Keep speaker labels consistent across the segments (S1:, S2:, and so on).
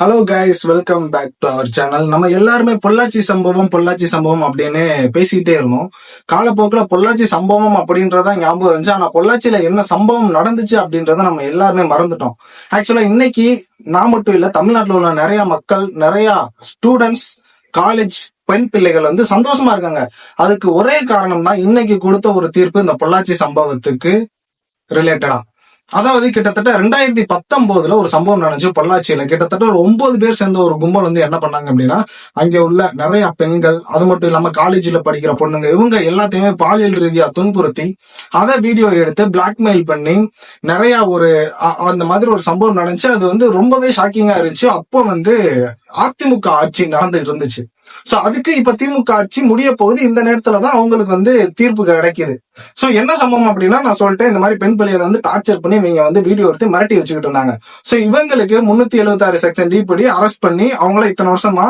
S1: Hello guys welcome back to our channel நம்ம எல்லாருமே பொள்ளாச்சி சம்பவம் பொள்ளாச்சி சம்பவம் அப்படின்னு பேசிக்கிட்டே இருந்தோம். காலப்போக்கில் பொள்ளாச்சி சம்பவம் அப்படின்றதா ஞாபகம் இருந்துச்சு. ஆனால் பொள்ளாச்சியில் என்ன சம்பவம் நடந்துச்சு அப்படின்றத நம்ம எல்லாருமே மறந்துட்டோம். ஆக்சுவலாக இன்னைக்கு நான் மட்டும் இல்லை தமிழ்நாட்டில் உள்ள நிறைய மக்கள் நிறைய ஸ்டூடெண்ட்ஸ் காலேஜ் பெண் பிள்ளைகள் வந்து சந்தோஷமா இருக்காங்க. அதுக்கு ஒரே காரணம் தான் இன்னைக்கு கொடுத்த ஒரு தீர்ப்பு இந்த பொள்ளாச்சி சம்பவத்துக்கு ரிலேட்டடா அதாவது கிட்டத்தட்ட ரெண்டாயிரத்தி பத்தொன்பதுல ஒரு சம்பவம் நடந்துச்சு. பொள்ளாச்சியில. கிட்டத்தட்ட ஒரு ஒன்பது பேர் சேர்ந்த ஒரு கும்பல் வந்து என்ன பண்ணாங்க அப்படின்னா அங்க உள்ள நிறைய பெண்கள் அது மட்டும் இல்லாம காலேஜ்ல படிக்கிற பொண்ணுங்க இவங்க எல்லாத்தையுமே பாலியல் ரீதியா துன்புறுத்தி அதை வீடியோ எடுத்து பிளாக்மெயில் பண்ணி நிறைய ஒரு அந்த மாதிரி ஒரு சம்பவம் நடந்துச்சு. அது வந்து ரொம்பவே ஷாக்கிங்கா இருந்துச்சு. அப்போ வந்து அதிமுக ஆட்சி நடந்துட்டு இருந்துச்சு. சோ அதுக்கு இப்ப திமுக ஆட்சி முடிய போகுது. இந்த நேரத்துல தான் அவங்களுக்கு வந்து தீர்ப்பு கிடைக்குது. சோ என்ன சம்பவம் அப்படின்னா நான் சொல்லிட்டேன் இந்த மாதிரி பெண் பிள்ளைகளை வந்து டார்ச்சர் பண்ணி இவங்க வந்து வீடியோ எடுத்து மிரட்டி வச்சுக்கிட்டு இருந்தாங்க. சோ இவங்களுக்கு முன்னூத்தி எழுபத்தி ஆறு செக்ஷன் டி படி அரெஸ்ட் பண்ணி அவங்கள இத்தனை வருஷமா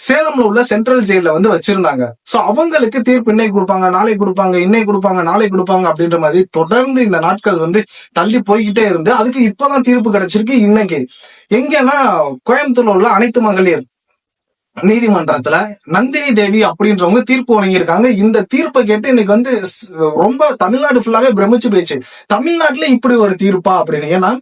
S1: சேலம்ல உள்ள சென்ட்ரல் ஜெயில வந்து வச்சிருந்தாங்க. சோ அவங்களுக்கு தீர்ப்பு இன்னைக்கு கொடுப்பாங்க நாளைக்கு கொடுப்பாங்க இன்னைக்கு கொடுப்பாங்க நாளைக்கு கொடுப்பாங்க அப்படின்ற மாதிரி தொடர்ந்து இந்த நாட்கள் வந்து தள்ளி போய்கிட்டே இருந்து அதுக்கு இப்பதான் தீர்ப்பு கிடைச்சிருக்கு இன்னைக்கு. எங்கன்னா கோயம்புத்தூர்ல உள்ள அனைத்து மகளிர் நீதிமன்றத்துல நந்தினி தேவி அப்படின்றவங்க தீர்ப்பு வழங்கியிருக்காங்க. இந்த தீர்ப்பை கேட்டு இன்னைக்கு வந்து ரொம்ப தமிழ்நாடு ஃபுல்லாவே பிரமிச்சு போயிடுச்சு. தமிழ்நாட்டுல இப்படி ஒரு தீர்ப்பா அப்படின்னு. ஏன்னா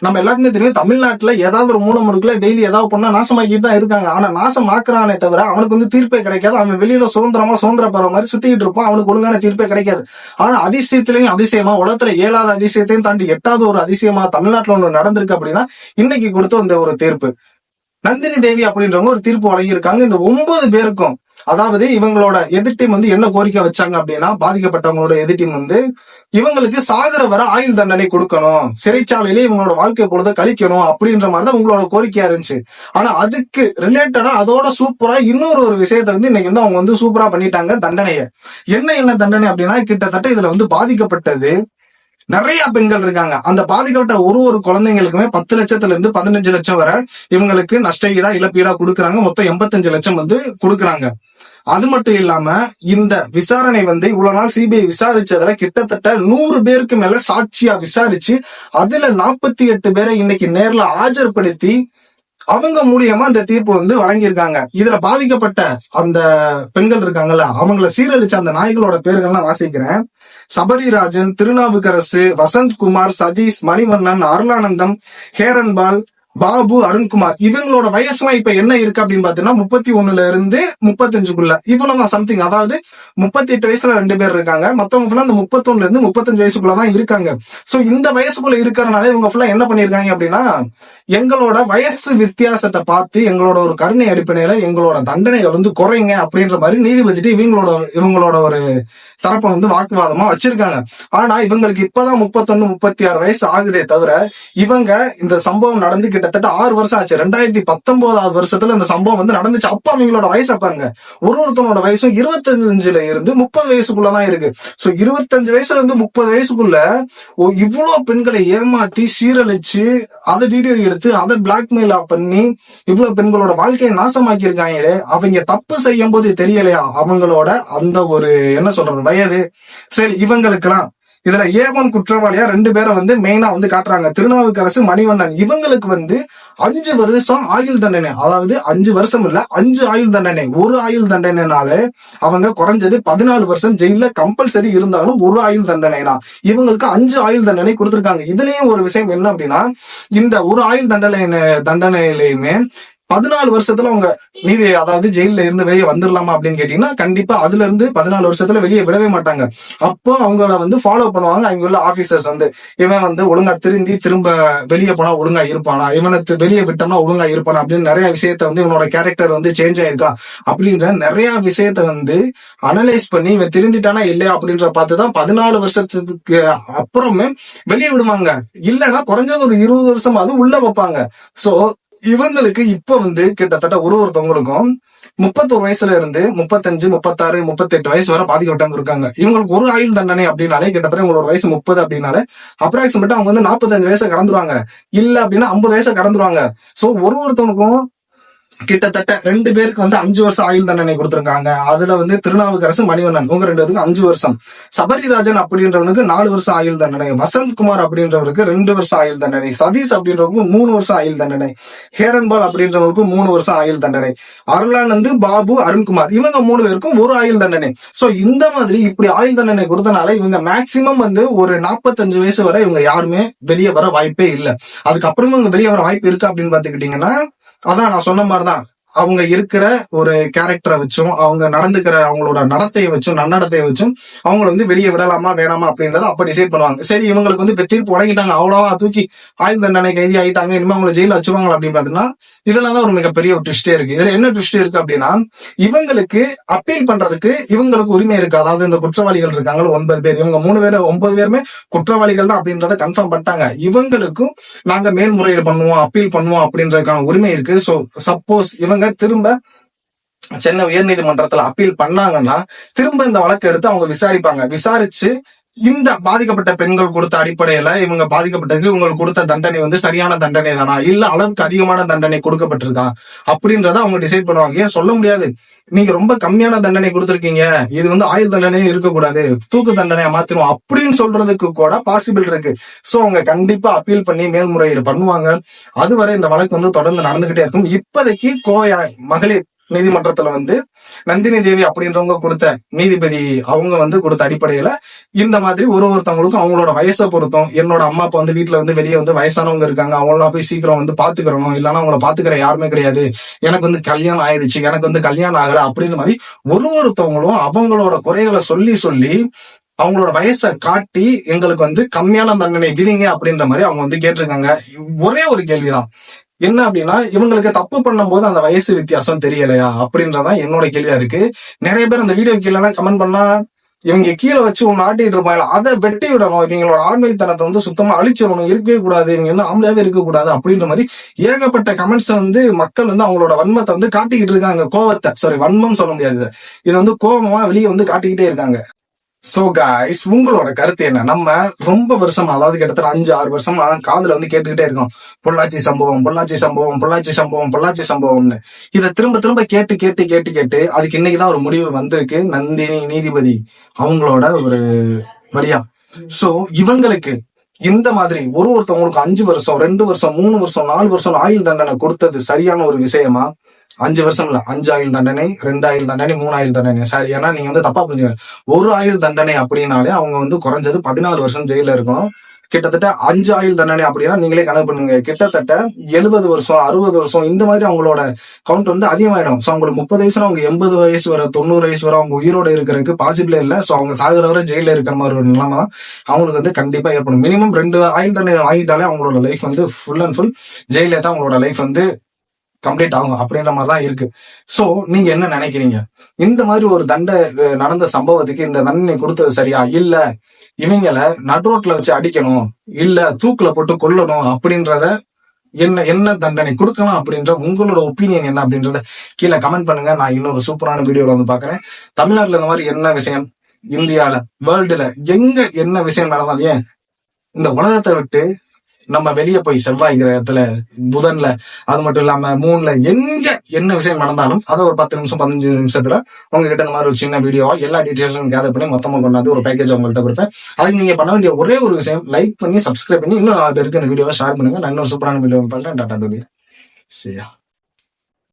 S1: நம்ம எல்லாருக்குமே தெரியும் தமிழ்நாட்டுல ஏதாவது ஒரு மூணு முடுக்குல டெய்லி ஏதாவது பண்ணா நாசமாக்கிட்டு தான் இருக்காங்க. ஆனா நாசம் ஆக்குறானே தவிர அவனுக்கு வந்து தீர்ப்பே கிடைக்காது. அவன் வெளியில சுதந்திரமா சுதந்திர போற மாதிரி சுத்திக்கிட்டு இருப்பான். அவனுக்கு ஒழுங்கான தீர்ப்பே கிடைக்காது. ஆனா அதிசயத்திலையும் அதிசயமா உலகத்துல ஏழாவது அதிசயத்தையும் தாண்டி எட்டாவது ஒரு அதிசயமா தமிழ்நாட்டுல ஒண்ணு நடந்திருக்கு அப்படின்னா இன்னைக்கு கொடுத்த இந்த ஒரு தீர்ப்பு. நந்தினி தேவி அப்படின்றவங்க ஒரு தீர்ப்பு வழங்கியிருக்காங்க. இந்த ஒன்பது பேருக்கும் அதாவது இவங்களோட எதிர் டீம் வந்து என்ன கோரிக்கை வச்சாங்க அப்படின்னா பாதிக்கப்பட்டவங்களோட எதிர் டீம் வந்து இவங்களுக்கு சாகர வர ஆயுள் தண்டனை கொடுக்கணும். சிறைச்சாலையிலே இவங்களோட வாழ்க்கை பொழுத கழிக்கணும் அப்படின்ற மாதிரி தான் உங்களோட கோரிக்கையா இருந்துச்சு. ஆனா அதுக்கு ரிலேட்டடா அதோட சூப்பரா இன்னொரு ஒரு விஷயத்த வந்து இன்னைக்கு வந்து அவங்க வந்து சூப்பரா பண்ணிட்டாங்க தண்டனையை. என்ன என்ன தண்டனை அப்படின்னா கிட்டத்தட்ட இதுல வந்து பாதிக்கப்பட்டது நிறைய பெண்கள் இருக்காங்க. அந்த பாதிக்கப்பட்ட ஒரு ஒரு குழந்தைங்களுக்குமே பத்து லட்சத்துல இருந்து பதினஞ்சு லட்சம் வரை இவங்களுக்கு நஷ்டஈடா இழப்பீடா கொடுக்குறாங்க. மொத்தம் எண்பத்தஞ்சு லட்சம் வந்து கொடுக்குறாங்க. அது மட்டும் இல்லாம இந்த விசாரணை வந்து இவ்வளவு நாள் சிபிஐ விசாரிச்சதுல கிட்டத்தட்ட நூறு பேருக்கு மேல சாட்சியா விசாரிச்சு அதுல நாற்பத்தி எட்டு பேரை இன்னைக்கு நேர்ல ஆஜர்படுத்தி அவங்க மூலியமா இந்த தீர்ப்பு வந்து வழங்கியிருக்காங்க. இதுல பாதிக்கப்பட்ட அந்த பெண்கள் இருக்காங்கல்ல அவங்கள சீரழிச்ச அந்த நாய்களோட பேர்கள்லாம் வாசிக்கிறேன். சபரிராஜன் திருநாவுக்கரசு வசந்த்குமார் சதீஷ் மணிவண்ணன் அருளானந்தம் ஹேரன்பால் பாபு அருண்குமார் இவங்களோட வயசுலாம் இப்ப என்ன இருக்கு அப்படின்னு பாத்தீங்கன்னா முப்பத்தி ஒண்ணுல இருந்து முப்பத்தஞ்சுக்குள்ள. இவ்வளவு சம்திங் அதாவது முப்பத்தி எட்டு வயசுல ரெண்டு பேர் இருக்காங்க. மத்தவங்க ஃபுல்லா அந்த முப்பத்தொன்னுல இருந்து முப்பத்தஞ்சு வயசுக்குள்ளதான் இருக்காங்க. சோ இந்த வயசுக்குள்ள இருக்கிறனால இவங்க ஃபுல்லா என்ன பண்ணிருக்காங்க அப்படின்னா எங்களோட வயசு வித்தியாசத்தை பார்த்து எங்களோட ஒரு கருணை அடிப்படையில எங்களோட தண்டனைகள் வந்து குறைங்க அப்படின்ற மாதிரி நீதிபதிட்டு இவங்களோட இவங்களோட ஒரு தரப்பை வந்து வாக்குவாதமா வச்சிருக்காங்க. ஆனா இவங்களுக்கு இப்பதான் முப்பத்தொன்னு முப்பத்தி ஆறு வயசு ஆகுதே தவிர இவங்க இந்த சம்பவம் நடந்துகிட்டு கிட்டத்தட்ட ஆறு வருஷம் ஆச்சு. ரெண்டாயிரத்தி பத்தொன்பதாவது வருஷத்துல இந்த சம்பவம் வந்து நடந்துச்சு. அப்ப அவங்களோட வயசை பாருங்க. ஒரு ஒருத்தனோட வயசும் இருபத்தஞ்சுல இருந்து முப்பது வயசுக்குள்ளதான் இருக்கு. சோ இருபத்தஞ்சு வயசுல இருந்து முப்பது வயசுக்குள்ள இவ்வளவு பெண்களை ஏமாத்தி சீரழிச்சு அதை வீடியோ எடுத்து அதை பிளாக்மெயில் பண்ணி இவ்வளவு பெண்களோட வாழ்க்கையை நாசமாக்கி இருக்காங்களே அவங்க தப்பு செய்யும் போது தெரியலையா? அவங்களோட அந்த ஒரு என்ன சொல்றது வயது. சரி இவங்களுக்கெல்லாம் இதுல ஏகோன் குற்றவாளியா ரெண்டு பேரை வந்து மெயினா வந்து காட்டுறாங்க. திருநாவுக்கரசு மணிவண்ணன் இவங்களுக்கு வந்து அஞ்சு வருஷம் ஆயுள் தண்டனை. அதாவது அஞ்சு வருஷம் இல்ல அஞ்சு ஆயுள் தண்டனை. ஒரு ஆயுள் தண்டனைனால அவங்க குறைஞ்சது பதினாலு வருஷம் ஜெயில கம்பல்சரி இருந்தாலும் ஒரு ஆயுள் தண்டனைனா. இவங்களுக்கு அஞ்சு ஆயுள் தண்டனை கொடுத்திருக்காங்க. இதுலயும் ஒரு விஷயம் என்ன அப்படின்னா இந்த ஒரு ஆயுள் தண்டனை தண்டனையிலையுமே பதினாலு வருஷத்துல அவங்க நீதி அதாவது ஜெயில இருந்து வெளியே வந்துடலாமா அப்படின்னு கேட்டீங்கன்னா கண்டிப்பா அதுல இருந்து பதினாலு வருஷத்துல வெளியே விடவே மாட்டாங்க. அப்போ அவங்கள வந்து ஃபாலோ பண்ணுவாங்க. அங்க உள்ள ஆபீசர்ஸ் வந்து இவன் வந்து ஒழுங்கா திருந்தி திரும்ப வெளியே போனா ஒழுங்கா இருப்பானா? இவனை வெளியே விட்டோம்னா ஒழுங்கா இருப்பானா? அப்படின்னு நிறைய விஷயத்த வந்து இவனோட கேரக்டர் வந்து சேஞ்ச் ஆயிருக்கா? அப்படின்ற நிறைய விஷயத்த வந்து அனலைஸ் பண்ணி இவன் திருந்திட்டானா இல்லையா அப்படின்ற பார்த்துதான் பதினாலு வருஷத்துக்கு அப்புறமே வெளியே விடுவாங்க. இல்லைன்னா குறைஞ்சது ஒரு இருபது வருஷமாவது உள்ள வைப்பாங்க. சோ இவங்களுக்கு இப்ப வந்து கிட்டத்தட்ட ஒரு ஒருத்தவங்களுக்கும் முப்பத்தொரு வயசுல இருந்து முப்பத்தஞ்சு முப்பத்தாறு முப்பத்தெட்டு வயசு வரை பாதிக்கப்பட்டவங்க இருக்காங்க. இவங்களுக்கு ஒரு ஆயுள் தண்டனை அப்படின்னாலே கிட்டத்தட்ட இவங்களோட வயசு முப்பது அப்படின்னாலே அப்ராக்சிமேட்டா அவங்க வந்து நாற்பத்தஞ்சு வயசை கடந்துருவாங்க. இல்ல அப்படின்னா ஐம்பது வயசை கடந்துருவாங்க. சோ ஒரு ஒருத்தவனுக்கும் கிட்டத்தட்ட ரெண்டு பேருக்கு வந்து அஞ்சு வருஷம் ஆயுள் தண்டனை கொடுத்திருக்காங்க. அதுல வந்து திருநாவுக்கரசு மணிவண்ணன் உங்க ரெண்டு பேருக்கு அஞ்சு வருஷம். சபரிராஜன் அப்படின்றவனுக்கு நாலு வருஷம் ஆயுள் தண்டனை. வசந்த்குமார் அப்படின்றவருக்கு ரெண்டு வருஷம் ஆயுள் தண்டனை. சதீஷ் அப்படின்றவருக்கு மூணு வருஷம் ஆயுள் தண்டனை. ஹேரன்பால் அப்படின்றவருக்கு மூணு வருஷம் ஆயுள் தண்டனை. அருளானந்து பாபு அருண்குமார் இவங்க மூணு பேருக்கும் ஒரு ஆயுள் தண்டனை. சோ இந்த மாதிரி இப்படி ஆயுள் தண்டனை கொடுத்தனால இவங்க மேக்சிமம் வந்து ஒரு நாற்பத்தஞ்சு வயசு வரை இவங்க யாருமே வெளியே வர வாய்ப்பே இல்லை. அதுக்கப்புறமும் இவங்க வெளியே வர வாய்ப்பு இருக்கு அப்படின்னு பாத்துக்கிட்டீங்கன்னா அதான் நான் சொன்ன மாதிரி Bolsonaro. அவங்க இருக்கிற ஒரு கேரக்டரை வச்சும் அவங்க நடந்துக்கிற அவங்களோட நடத்தையை வச்சும் நன்னடத்தையை வச்சும் அவங்கள வந்து வெளியே விடலாமா வேணாமா அப்படின்றத அப்ப டிசைட் பண்ணுவாங்க. சரி இவங்களுக்கு வந்து இப்ப தீர்ப்பு வழங்கிட்டாங்க. அவ்வளவா தூக்கி ஆயுள் தண்டனை கைதி ஆயிட்டாங்க. இனிமே அவங்களை ஜெயில வச்சுருவாங்க அப்படின்னு பாத்தீங்கன்னா இதெல்லாம் தான் ஒரு மிகப்பெரிய ஒரு ட்விஸ்டே இருக்கு. இதுல என்ன ட்விஸ்ட் இருக்கு அப்படின்னா இவங்களுக்கு அப்பீல் பண்றதுக்கு இவங்களுக்கு உரிமை இருக்கு. அதாவது இந்த குற்றவாளிகள் இருக்காங்களோ ஒன்பது பேர். இவங்க மூணு பேர் ஒன்பது பேருமே குற்றவாளிகள் தான் அப்படின்றத கன்ஃபார்ம் பண்ணிட்டாங்க. இவங்களுக்கும் நாங்க மேல்முறையீடு பண்ணுவோம் அப்பீல் பண்ணுவோம் அப்படின்றதுக்கான உரிமை இருக்கு. சோ சப்போஸ் இவங்க திரும்ப சென்னை உயர்நீதிமன்றத்துல அப்பீல் பண்ணாங்கன்னா திரும்ப இந்த வழக்கு எடுத்து அவங்க விசாரிப்பாங்க. விசாரிச்சு இந்த பாதிக்கப்பட்ட பெண்கள் கொடுத்த அடிப்படையில இவங்க பாதிக்கப்பட்டதுக்கு இவங்களுக்கு கொடுத்த தண்டனை வந்து சரியான தண்டனை தானா? இல்ல அளவுக்கு அதிகமான தண்டனை கொடுக்கப்பட்டிருக்கா? அப்படின்றத அவங்க டிசைட் பண்ணுவாங்க. ஏன் சொல்ல முடியாது. நீங்க ரொம்ப கம்மியான தண்டனை கொடுத்திருக்கீங்க. இது வந்து ஆயுள் தண்டனையும் இருக்கக்கூடாது. தூக்கு தண்டனையை மாத்திரும் அப்படின்னு சொல்றதுக்கு கூட பாசிபிள் இருக்கு. சோ அவங்க கண்டிப்பா அப்பீல் பண்ணி மேல்முறையீடு பண்ணுவாங்க. அதுவரை இந்த வழக்கு வந்து தொடர்ந்து நடந்துகிட்டே இருக்கும். இப்போதைக்கு கோவை மகளிர் நீதிமன்றத்துல வந்து நந்தினி தேவி அப்படின்றவங்க கொடுத்த நீதிபதி அவங்க வந்து கொடுத்த அடிப்படையில இந்த மாதிரி ஒரு ஒருத்தவங்களுக்கும் அவங்களோட வயசை பொறுத்தும் என்னோட அம்மா அப்பா வந்து வீட்டுல வந்து வெளியே வந்து வயசானவங்க இருக்காங்க அவங்களாம் போய் சீக்கிரம் வந்து பாத்துக்கிறணும் இல்லைன்னா அவங்கள பாத்துக்கிற யாருமே கிடையாது. எனக்கு வந்து கல்யாணம் ஆயிடுச்சு எனக்கு வந்து கல்யாணம் ஆகல அப்படின்ற மாதிரி ஒரு ஒருத்தவங்களும் அவங்களோட குறைகளை சொல்லி சொல்லி அவங்களோட வயசை காட்டி எங்களுக்கு வந்து கம்மியான தண்டனை விதிங்க அப்படின்ற மாதிரி அவங்க வந்து கேட்டிருக்காங்க. ஒரே ஒரு கேள்விதான். என்ன அப்படின்னா இவங்களுக்கு தப்பு பண்ணும்போது அந்த வயசு வித்தியாசம் தெரியலையா? அப்படின்றதான் என்னோட கேள்வியா இருக்கு. நிறைய பேர் அந்த வீடியோ கீழே கமெண்ட் பண்ணா இவங்க கீழே வச்சு ஒன்னு ஆட்டிட்டு இருப்பாங்க அதை வெட்டி விடணும். இவங்களோட ஆண்மைத்தனத்தை வந்து சுத்தமா அழிச்சிடணும். இருக்கவே கூடாது. இவங்க வந்து ஆம்பளையாவே இருக்க கூடாது அப்படின்ற மாதிரி ஏகப்பட்ட கமெண்ட்ஸ் வந்து மக்கள் வந்து அவங்களோட வன்மத்தை வந்து காட்டிக்கிட்டு இருக்காங்க. கோவத்தை. சாரி வன்மம் சொல்ல முடியாது இது வந்து கோபமா வெளியே வந்து காட்டிக்கிட்டே இருக்காங்க. சோ காய்ஸ் உங்களோட கருத்து என்ன? நம்ம ரொம்ப வருஷமா அதாவது கிட்டத்தட்ட அஞ்சு ஆறு வருஷமா காதுல வந்து கேட்டுக்கிட்டே இருக்கோம். பொள்ளாச்சி சம்பவம் பொள்ளாச்சி சம்பவம் பொள்ளாச்சி சம்பவம் பொள்ளாச்சி சம்பவம்னு. இதை திரும்ப திரும்ப கேட்டு கேட்டு கேட்டு கேட்டு அதுக்கு இன்னைக்குதான் ஒரு முடிவு வந்திருக்கு. நந்தினி நீதிபதி அவங்களோட ஒரு வழியா. சோ இவங்களுக்கு இந்த மாதிரி ஒரு ஒருத்தவங்களுக்கு அஞ்சு வருஷம் ரெண்டு வருஷம் மூணு வருஷம் நாலு வருஷம் ஆயுள் தண்டனை கொடுத்தது சரியான ஒரு விஷயமா? அஞ்சு வருஷம் இல்ல. அஞ்சு ஆயுள் தண்டனை ரெண்டு ஆயுள் தண்டனை மூணு ஆயுள் தண்டனை. சரி ஏன்னா நீங்க வந்து தப்பா புரிஞ்சுங்க ஒரு ஆயுள் தண்டனை அப்படின்னாலே அவங்க வந்து குறைஞ்சது பதினாலு வருஷம் ஜெயில இருக்கணும். கிட்டத்தட்ட அஞ்சு ஆயுள் தண்டனை அப்படின்னா நீங்களே கணக்கு பண்ணுங்க. கிட்டத்தட்ட எழுபது வருஷம் அறுபது வருஷம் இந்த மாதிரி அவங்களோட கவுண்ட் வந்து அதிகமாயிடும். ஸோ அவங்களுக்கு முப்பது வயசுல அவங்க எண்பது வயசு வர தொண்ணூறு வயசு வர அவங்க உயிரோட இருக்கிறதுக்கு பாசிபிளே இல்லை. ஸோ அவங்க சாகுற வரை ஜெயில இருக்கிற மாதிரி ஒரு நிலைமை தான் அவங்களுக்கு வந்து கண்டிப்பா ஏற்படும். மினிமம் ரெண்டு ஆயுள் தண்டனை வாங்கிட்டாலே அவங்களோட லைஃப் வந்து ஃபுல் அண்ட் ஃபுல் ஜெயிலே தான் அவங்களோட லைஃப் வந்து கம்ப்ளீட் ஆகும் அப்படின்ற மாதிரி தான் இருக்கு. சோ நீங்க என்ன நினைக்கிறீங்க? இந்த மாதிரி ஒரு தண்டை நடந்த சம்பவத்துக்கு இந்த தண்டனை கொடுத்தது சரியா? இல்ல இவங்கள நடுரோட்ல வச்சு அடிக்கணும் இல்ல தூக்குல போட்டு கொல்லணும் அப்படின்றத என்ன என்ன தண்டனை கொடுக்கலாம் அப்படின்ற உங்களோட ஒப்பீனியன் என்ன அப்படின்றத கீழே கமெண்ட் பண்ணுங்க. நான் இன்னொரு சூப்பரான வீடியோல வந்து பாக்குறேன் தமிழ்நாட்டுல இந்த மாதிரி என்ன விஷயம்? இந்தியால வேர்ல்டுல எங்க என்ன விஷயம் நடந்தாலும் ஏன்? இந்த உலகத்தை விட்டு நம்ம வெளியே போய் செவ்வாய் இடத்துல புதன்ல அது மட்டும் இல்லாம மூணுல எங்க என்ன விஷயம் நடந்தாலும் அதை ஒரு பத்து நிமிஷம் பதினஞ்சு நிமிஷத்துல உங்ககிட்ட இந்த மாதிரி ஒரு சின்ன வீடியோவா எல்லா டீட்டெயில்ஸும் கேதர் பண்ணி மொத்தமா கொண்டாந்து ஒரு பேக்கேஜ் உங்கள்கிட்ட கொடுப்பேன். அதுக்கு நீங்க பண்ண வேண்டிய ஒரே ஒரு விஷயம் லைக் பண்ணி சப்ஸ்கிரைப் பண்ணி இன்னும் நாலு பேருக்கு இந்த வீடியோவை ஷேர் பண்ணுங்க. நான் இன்னொரு சூப்பரான வீடியோ பண்றேன். டாடா டோலி. சரியா